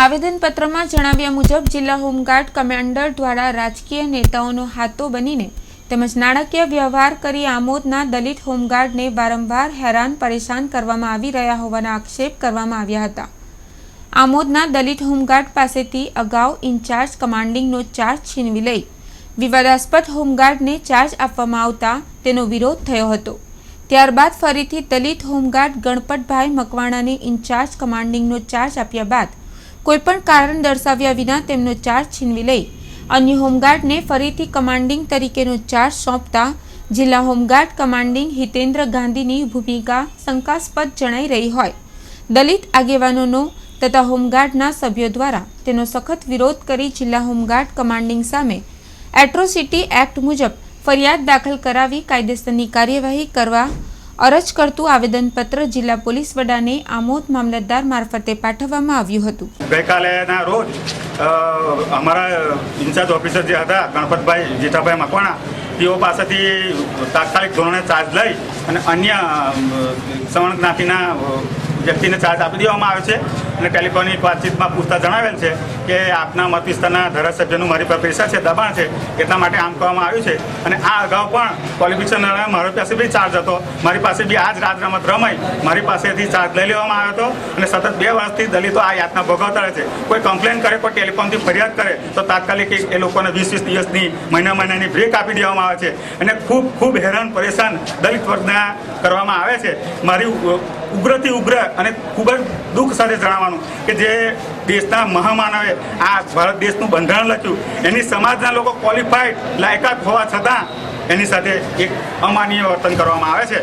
આવેદનપત્રમાં જણાવ્યા મુજબ જિલ્લા હોમગાર્ડ કમાન્ડર દ્વારા રાજકીય નેતાઓનો હાથો બનીને તેમજ નાણાકીય વ્યવહાર કરી આમોદના દલિત હોમગાર્ડને વારંવાર હેરાન પરેશાન કરવામાં આવી રહ્યા હોવાના આક્ષેપ કરવામાં આવ્યા હતા. આમોદના દલિત હોમગાર્ડ પાસેથી અગાઉ ઇન્ચાર્જ કમાન્ડિંગનો ચાર્જ છીનવી લઈ વિવાદાસ્પદ હોમગાર્ડને ચાર્જ આપવામાં આવતા તેનો વિરોધ થયો હતો. ત્યારબાદ ફરીથી દલિત હોમગાર્ડ ગણપતભાઈ મકવાણાને ઇન્ચાર્જ કમાન્ડિંગનો ચાર્જ આપ્યા બાદ કોઈપણ કારણ દર્શાવ્યા વિના તેમનો ચાર્જ છીનવી લઈ અન્ય હોમગાર્ડને ફરીથી કમાન્ડિંગ તરીકેનો ચાર્જ સોંપતા જિલ્લા હોમગાર્ડ કમાન્ડિંગ હિતેન્દ્ર ગાંધીની ભૂમિકા શંકાસ્પદ જણાઈ રહી હોય. દલિત આગેવાનોનો તથા હોમગાર્ડના સભ્યો દ્વારા તેનો સખત વિરોધ કરી જિલ્લા હોમગાર્ડ કમાન્ડિંગ સામે એટ્રોસિટી એક્ટ મુજબ ફરિયાદ દાખલ કરાવી કાયદેસરની કાર્યવાહી કરવા અરજ કરતું આવેદનપત્ર જિલ્લા પોલીસ વડાને આમોદ મામલતદાર મારફતે પાઠવવામાં આવ્યું હતું. ગઈકાલેના રોજ અમારા ઇન્ચાર્જ ઓફિસર જે હતા, ગણપતભાઈ જેઠાભાઈ મકવાણા, તેઓ પાસેથી તાત્કાલિક ધોરણે ચાર્જ લઈ અને અન્ય સવર્ણ જ્ઞાતિના વ્યક્તિને ચાર્જ આપી દેવામાં આવે છે અને ટેલિફોનિક વાતચીતમાં પૂછતા જણાવેલ છે કે આપના મત વિસ્તારના ધારાસભ્યનું મારી પર પ્રેશર છે, દબાણ છે, એટલા માટે આમ કહેવામાં આવ્યું છે. અને આ અગાઉ પણ ક્વોલિફિકેશન મારી પાસે બી ચાર્જ હતો. મારી પાસે બી આ જ રાત રમત રમાઈ મારી પાસેથી ચાર્જ લઈ લેવામાં આવ્યો હતો અને સતત બે વર્ષથી દલિતો આ યાતના ભોગવતા રહે છે. કોઈ કમ્પ્લેન કરે, કોઈ ટેલિફોનથી ફરિયાદ કરે, તો તાત્કાલિક એ- લોકોને વીસ વીસ દિવસની મહિના મહિનાની બ્રેક આપી દેવામાં આવે છે. અને ખૂબ ખૂબ હેરાન, પરેશાન દલિત વર્ગના કરવામાં આવે છે. મારી ઉગ્રથી ઉગ્ર અને ખૂબ જ દુઃખ સાથે જણાવવાનું કે જે દેશના મહામાનવે આ ભારત દેશનું બંધારણ લખ્યું, એની સમાજના લોકો ક્વોલિફાઈડ લાયકાત હોવા છતાં એની સાથે એક અમાનીય વર્તન કરવામાં આવે છે.